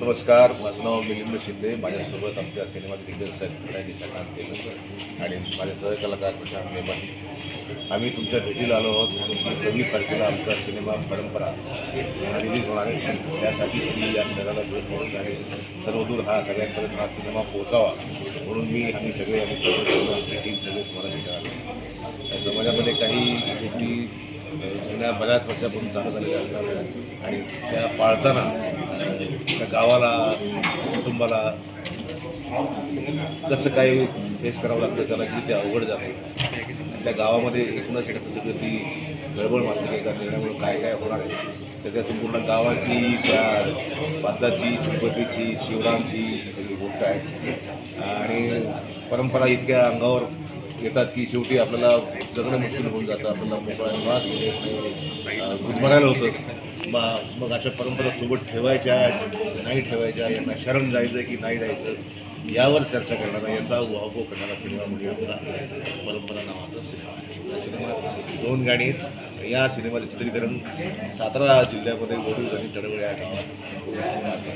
नमस्कार माझं नाव मिलिंद शिंदे. माझ्यासोबत आमच्या सिनेमाचे दिग्दर्शक निशाकांत तेलंग आणि माझे सहकलाकार प्रशांत मेमन आम्ही तुमच्या भेटीला आलो आहोत. की सव्वीस तारखेला आमचा सिनेमा परंपरा रिलीज होणार आहे. त्यासाठीची या शहराला भेट म्हणून आणि सर्वदूर हा सगळ्यांपर्यंत हा सिनेमा पोहोचावा म्हणून मी आम्ही सगळे आम्ही आमची टीम सगळे तुम्हाला भेटायला आलो. या समाजामध्ये काही गोष्टी जुन्या बऱ्याच वर्षापासून चालत झालेल्या असतात आणि त्या पाळताना त्या गावाला कुटुंबाला कसं काय फेस करावं लागतं त्याला किती ते अवघड जाते. त्या गावामध्ये एकूणच कसं सगळं ती गडबड मासते की एका निर्णयामुळे काय काय होणार आहे. तर त्या संपूर्ण गावाची त्या पात्राची संपत्तीची शिवरामची सगळी गोष्ट आहे. आणि परंपरा इतक्या अंगावर येतात की शेवटी आपल्याला जगणं मुश्किल होऊन जातं. आपल्याला मोकळा श्वास गुदमरायला होतं. मग मग अशा परंपरा सोबत ठेवायच्या नाही ठेवायच्या यांना शरण जायचं की नाही जायचं यावर चर्चा करणारा याचा उहापोह करणारा सिनेमा म्हणजे आमचा परंपरा नावाचा सिनेमा आहे. या सिनेमात दोन गाणी आहेत. या सिनेमाचं चित्रीकरण सातारा जिल्ह्यामध्ये वडूज आणि तडवळे या गावात